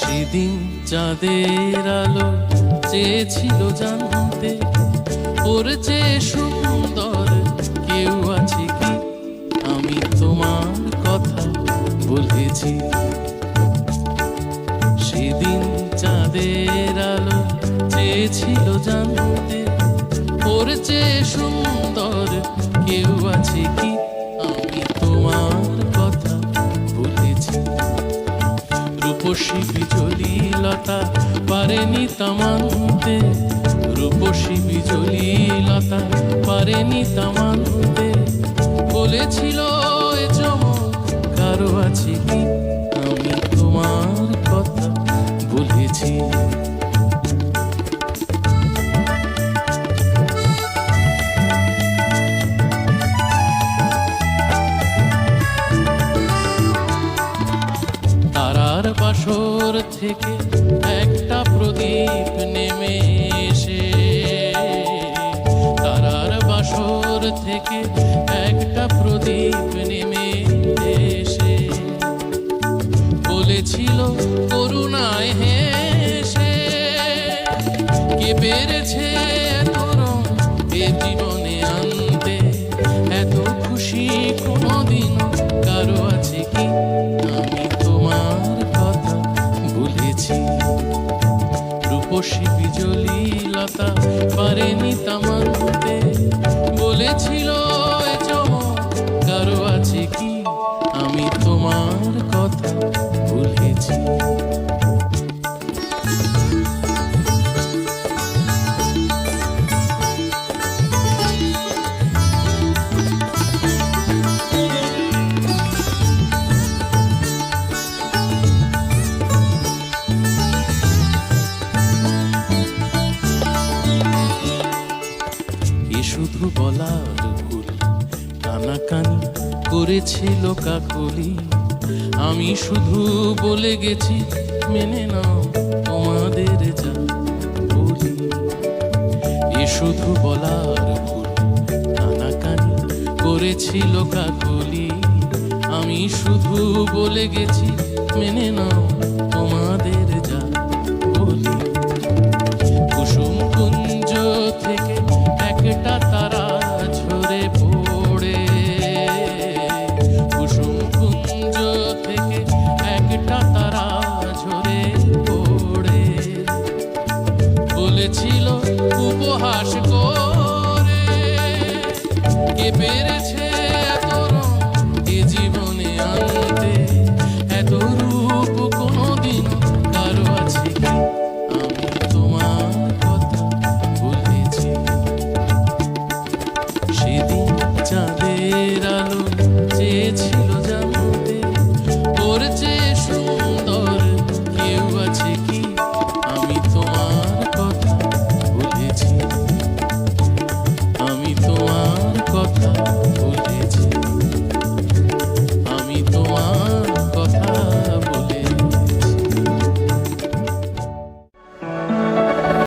সেদিন চাঁদের আলো চেয়েছিল জানতে। চেয়ে সুন্দর, কেউ আছে কি? আমি তোমার কথা বলেছি সেদিন চাঁদের আলো চেয়েছিল জানতে। ওর চেয়ে সুন্দর, কেউ আছে কি? রূপসী বিজলি লতা পারেনি তামানতে। রূপসী বিজলি লতা পারেনি তামানতে। বলেছিল এ চমক, কারও আছে আমি তোমার কথা বলেছি। বাসর থেকে একটা প্রদীপ নেমে এসে। তারার বাসর থেকে একটা প্রদীপ নেমে এসে। বলেছিল, করুণায় হেসে কে পেরেছে রূপসী বিজলি লতা পারেনি বলেছিল কারও আছে কি? আমি তোমার কথা ভুলেছি। শুধু বলার ভুল কানাকানি করেছিল কাকলি। আমি শুধু বলে গেছি, মেনে নাও তোমাদের যা বলি এ শুধু বলার ভুল কানাকানি করেছিল কাকলি। আমি শুধু বলে গেছি, মেনে নাও তোমাদের বলেছিল উপহাস করে। কে পেরেছে